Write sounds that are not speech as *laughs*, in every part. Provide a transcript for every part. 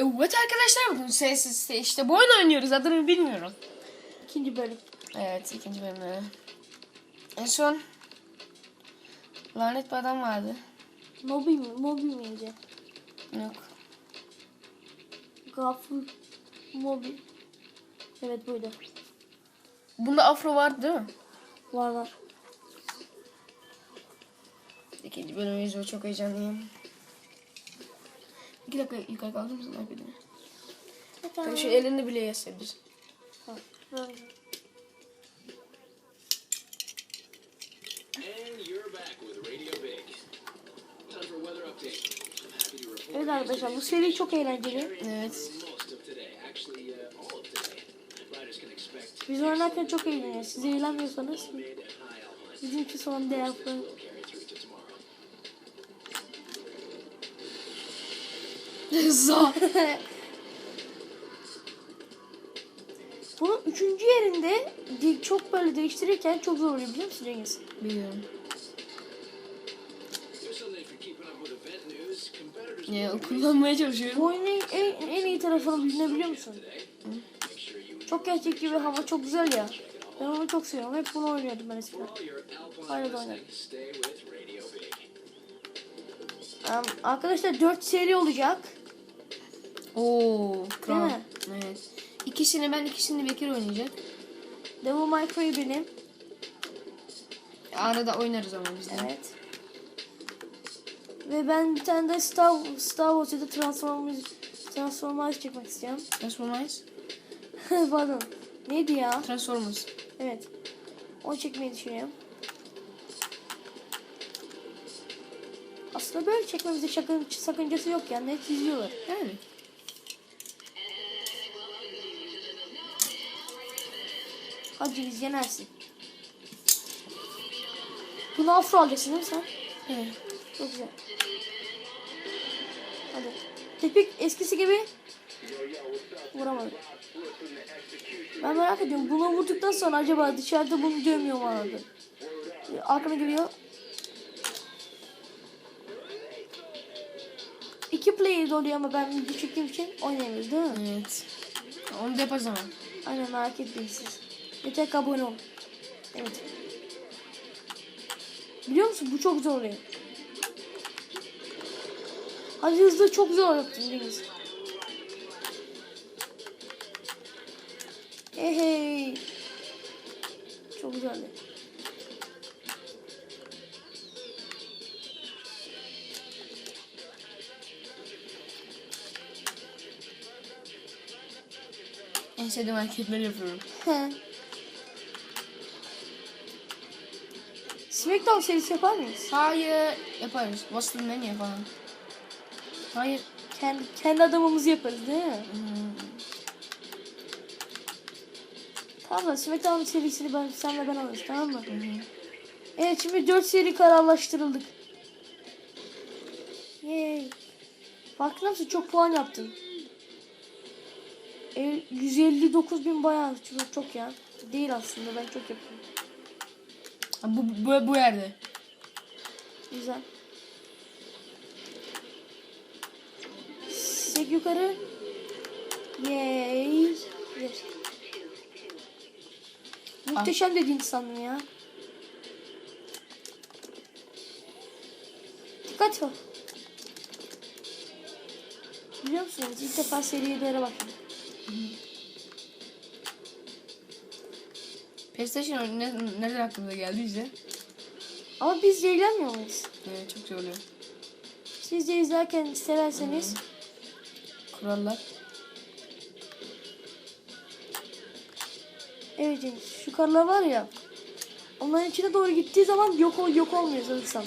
Evet arkadaşlar bugün sessiz işte bu oyunu oynuyoruz adını bilmiyorum. İkinci bölüm. Evet ikinci bölümü. En son lanet bir adam vardı. Mobi mi? Mobi miydi? Yok. Gafur Mobi. Evet buydu. Bunda afro vardı değil mi? Var var. İkinci bölümü izliyor çok heyecanlıyım. İki dakika yukarı kaldı mısın? Hakikaten. Tabii şu elini bile yesebilir. Ha, böyle. And you're back with Radio Big. Time for a weather update. I'm happy to report Evet arkadaşlar bu seri çok eğlenceli. Evet. uh, Biz oynarken çok eğleniyoruz. Siz eğlenmiyorsanız mid and high outline bizim için son değer Za. *laughs* Bunun üçüncü yerinde çok böyle değiştirirken çok zor oluyor biliyor musun Cengiz? Biliyorum. Ya kullanmaya çalışıyorum. Bu oyunun en, en iyi tarafını bilinebiliyor musun? Çok gerçekçi ve hava çok güzel ya. Ben onu çok seviyorum. Hep bunu oynuyordum ben eskiden. Hala da oynadım. Em, arkadaşlar 4 seri olacak. Oo, kral. mi? Evet. İkisini ben ikisini Bekir oynayacak. Devil May Cry benim. Arada oynarız ama biz de. Evet. Ve ben bir tane de Star, Star Wars ya da Transformers, Transformers çekmek istiyorum. Transformers. *laughs* Pardon. Neydi ya? Transformers. Evet. Onu çekmeyi düşünüyorum. Aslında böyle çekmemizde sakın, sakıncası yok yani. Net izliyorlar. Yani. Hadi biz yenersin. Bunu afro alacaksın değil mi sen? Evet. Çok güzel. Hadi. Tepik eskisi gibi vuramadı. Ben merak ediyorum. Bunu vurduktan sonra acaba dışarıda bunu dövmüyor mu aradı? Arkana geliyor. İki player oluyor ama ben çektiğim için oynayamıyoruz değil mi? Evet. Onu da yaparız ama. Aynen merak etmeyin siz. Yeter ki abone olun. Evet. Biliyor musun bu çok zor oluyor. Hadi hızlı çok zor yaptın Cengiz. Hey hey. Çok güzeldi. En sevdiğim hareketleri yapıyorum. Smackdown serisi yapar mıyız? Hayır. Yaparız. Boston Mania falan. Hayır. Kendi, kendi adamımızı yaparız değil mi? Hmm. Tamam da Smackdown serisini ben, sen ve ben alırız tamam mı? Evet şimdi 4 seri kararlaştırıldık. Yay. Farkında mısın? Çok puan yaptın. E, 159 bin bayağı çok, çok ya. Değil aslında ben çok yapıyorum. Bu, bu, bu yerde. Güzel. Sek yukarı. Yay. Yes. Muhteşem dediğin sandım ya. Dikkat ol. Biliyor musunuz ilk defa seriye böyle bakıyorum. PlayStation oyunu ne, nereden aklımıza geldi bize? Ama biz eğlenmiyor muyuz? Evet çok güzel oluyor. Siz de izlerken severseniz Kurallar. Evet Cengiz şu karlar var ya onların içine doğru gittiği zaman yok ol yok olmuyor sanırsam.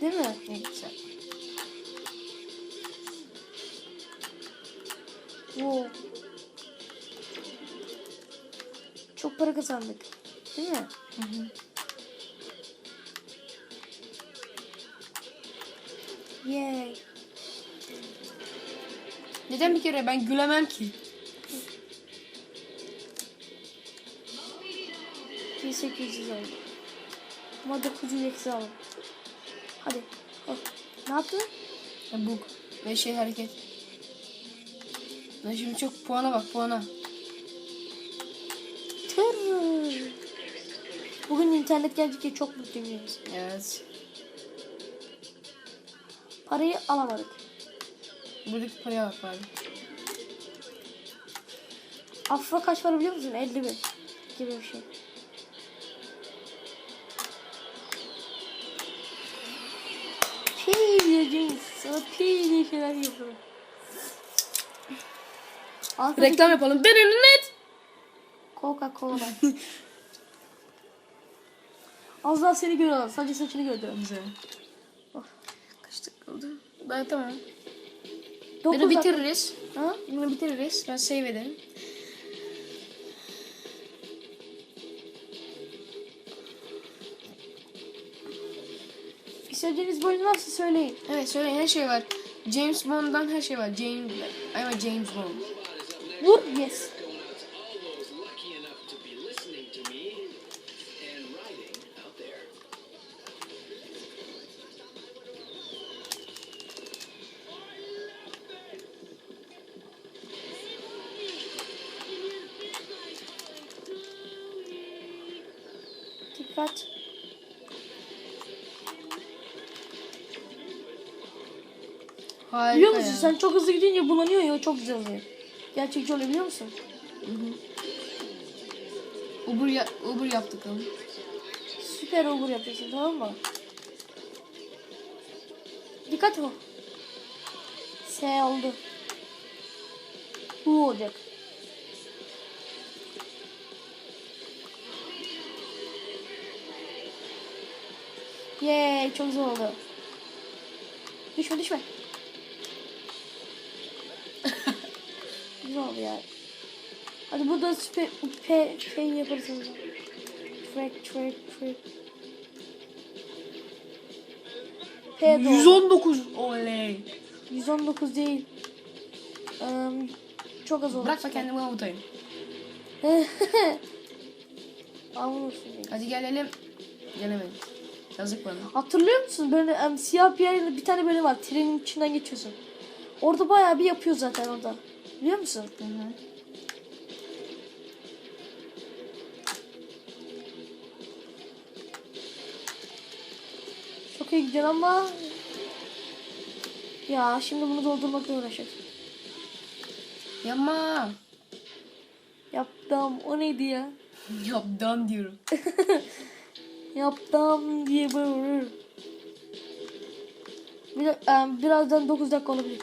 Değil mi? Ne güzel. Wow. Para kazandık. Değil mi? Hı hı. Yay. Neden bir kere ben gülemem ki? 1800 oldu. Ama 900 eksi aldım. Hadi. Hop. Ne yaptın? Bu ve şey hareket. Lan şimdi çok puana bak puana. İnternet geldikçe çok mutluyum. Evet. Parayı alamadık. Buradaki paraya bak bari. Afra kaç para biliyor musun? 50 bin gibi bir şey. Pi diyeceğiz. Sana pi diye şeyler yapıyorum. Reklam yapalım. Ben net. Coca Cola. *laughs* Az daha seni görüyorlar. Sadece saçını gördüler. Güzel. Oh, kaç dakika oldu? Ben tamam. Dokuz Bunu bitiririz. Ha? Bunu bitiririz. Ben save ederim. İstediğiniz bir oyun varsa söyleyin. Evet söyleyin her şey var. James Bond'dan her şey var. James, I'm a James Bond. Vur. Yes. Dikkat. Harika Biliyor musun ya. sen çok hızlı gidince bulanıyor ya çok güzel oluyor. Gerçekçi oluyor biliyor musun? Uber, ya Uber yaptık onu. Süper obur yapacaksın tamam mı? Dikkat o. S oldu. Bu olacak. Yay çok zor oldu. Düşme düşme. *laughs* Güzel oldu ya. Hadi burada süper P, P yaparsınız. Track track track. P doğru. 119. Oley. 119 değil. Eee, çok az oldu. Bırak da kendimi avutayım. *laughs* Beni. Hadi gelelim. Gelemedim. Yazık bana. Hatırlıyor musun böyle em, siyah bir yerinde bir tane böyle var. Trenin içinden geçiyorsun. Orada bayağı bir yapıyor zaten orada. Biliyor musun? Hı hı. Çok iyi gidiyor ama ya şimdi bunu doldurmakla uğraşacağız. Yapma. Yaptım. O neydi ya? *laughs* Yaptan diyorum. *laughs* Yaptım diye bağırır. Bir, em, birazdan 9 dakika olabilir.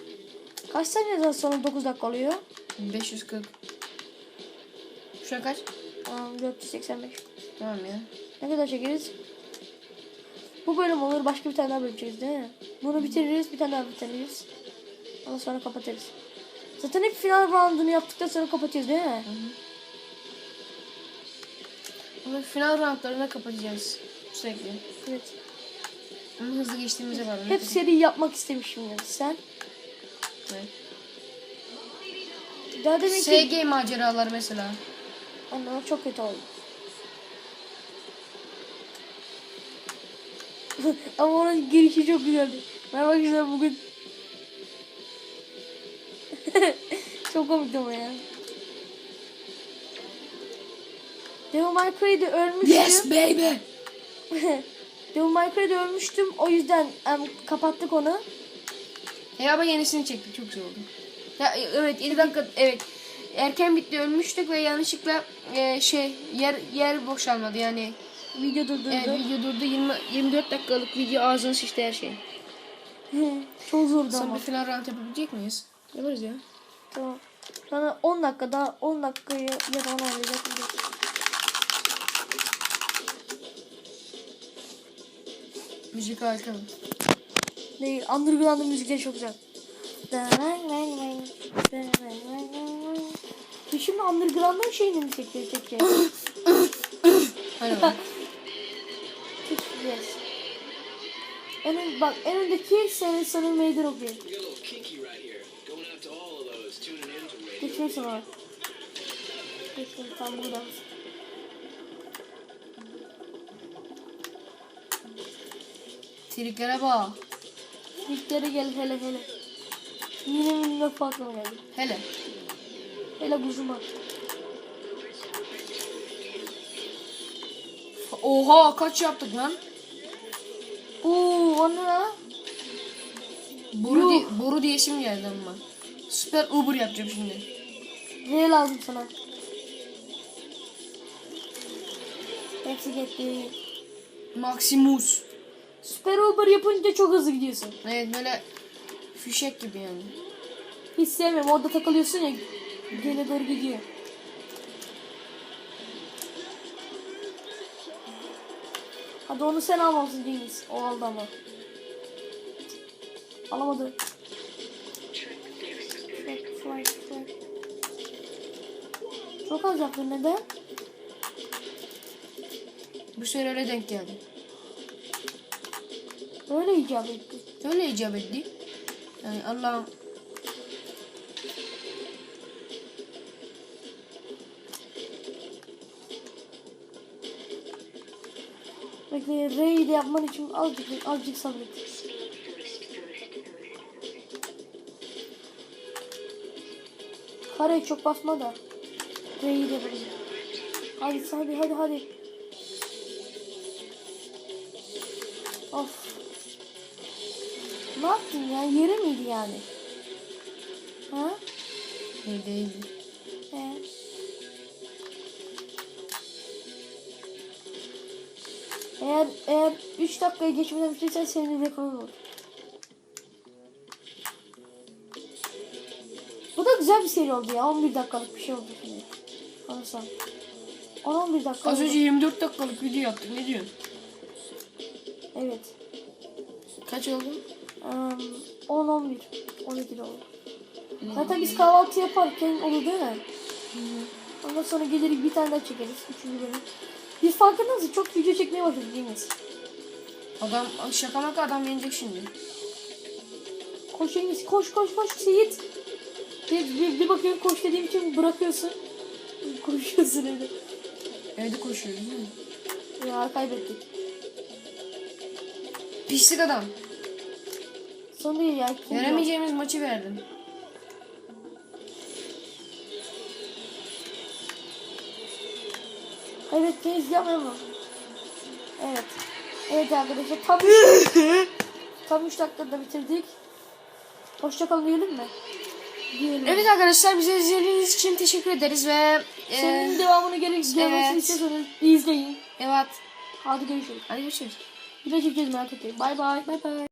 Kaç saniyeden sonra 9 dakika oluyor? 540. Şu an kaç? Em, 485. Tamam ya. Ne kadar çekeriz? Bu bölüm olur. Başka bir tane daha bölüm çekeriz değil mi? Bunu bitiririz. Bir tane daha bitiririz. Ondan sonra kapatırız. Zaten hep final roundunu yaptıktan sonra kapatıyoruz değil mi? Ama final roundlarına kapatacağız. Sürekli. Evet. Ama hızlı geçtiğimize var. Hep seri yapmak istemişim yani. Sen? Evet. Daha demin ki... SG maceraları mesela. Anladım çok kötü oldu. *laughs* Ama onun girişi çok güzeldi. Bak işte bugün... *laughs* çok komikti ama ya. Devil May Cry'de ölmüştüm. baby. *laughs* Devil May Cry'de ölmüştüm. O yüzden em, kapattık onu. Ya ama yenisini çektik çok güzel oldu. Ya evet 7 dakika evet. Erken bitti ölmüştük ve yanlışlıkla e, şey yer yer boşalmadı yani. Video durdurdu. E, video durdu 20 24 dakikalık video ağzını şişti her şey. *laughs* çok zordu Sonra ama. bir final round yapabilecek miyiz? Yaparız ya. Tamam. Sana 10 dakika daha 10 dakikayı ya da 10 olacak. Müzik harika. Değil. Underground müzikleri çok güzel. Biz şimdi Underground'ın şeyini mi çekeceğiz? çekeceğiz? Hadi bak. Çekeceğiz. En ön, bak en öndeki senin sanırım meydan okuyor. We got a little kinky Triklere bak. İlklere gel hele hele. Yine minne farklı geldi. Hele. Hele buzuma. Oha kaç yaptık lan? Oo o ne lan? Boru, di boru diyesim geldi ama. Süper Uber yapacağım şimdi. Ne lazım sana? Hepsi gitti. Maximus. Süper Uber yapınca çok hızlı gidiyorsun. Evet böyle fişek gibi yani. Hiç sevmiyorum. Orada takılıyorsun ya. Gene doğru gidiyor. Hadi onu sen almalısın Cengiz. O aldı ama. Alamadı. Çok az yaptın neden? Bu sefer öyle denk geldi. Öyle icap etti. Öyle icap etti. Yani Allah'ım Bekle R'yi de yapman için azıcık azıcık sabret. Kareye çok basma da. R'yi de yapalım. Hadi hadi hadi hadi. Of. Ne yaptın ya? Yere miydi yani? Ha? iyi değildi. He. Eğer eğer 3 dakikayı geçmeden bitirirsen senin rekorun olur. Bu da güzel bir seri oldu ya. 11 dakikalık bir şey oldu şimdi. Sanırsam. 10-11 dakika. Az oldu. önce 24 dakikalık video yaptık. Ne diyorsun? Evet. Kaç oldu? Em, 10-11. 12 de oldu. Zaten biz kahvaltı yaparken olur değil mi? Ondan sonra gelir bir tane daha çekeriz. Üçüncü bölüm. Biz farkındayız. Çok video çekmeye başladık değil mi? Adam şaka maka adam yenecek şimdi. Koş Cengiz koş koş koş Seyit. Bir, bir, bir bakıyorum koş dediğim için bırakıyorsun. *laughs* Koşuyorsun öyle. Evde koşuyoruz değil mi? Ya kaybettik. Pislik adam. Son değil ya. Veremeyeceğimiz maçı verdim. Evet yapma mı? Evet. Evet arkadaşlar tam 3 *laughs* tam 3 dakikada bitirdik. Hoşçakalın diyelim mi? Diyelim. Evet arkadaşlar bize izlediğiniz için teşekkür ederiz ve e, Senin devamını gerek gelmesini evet. istiyorsanız izleyin. evet. Hadi görüşürüz. Hadi görüşürüz. Bir de çekeceğiz merak etmeyin. Bay bay. Bay bay.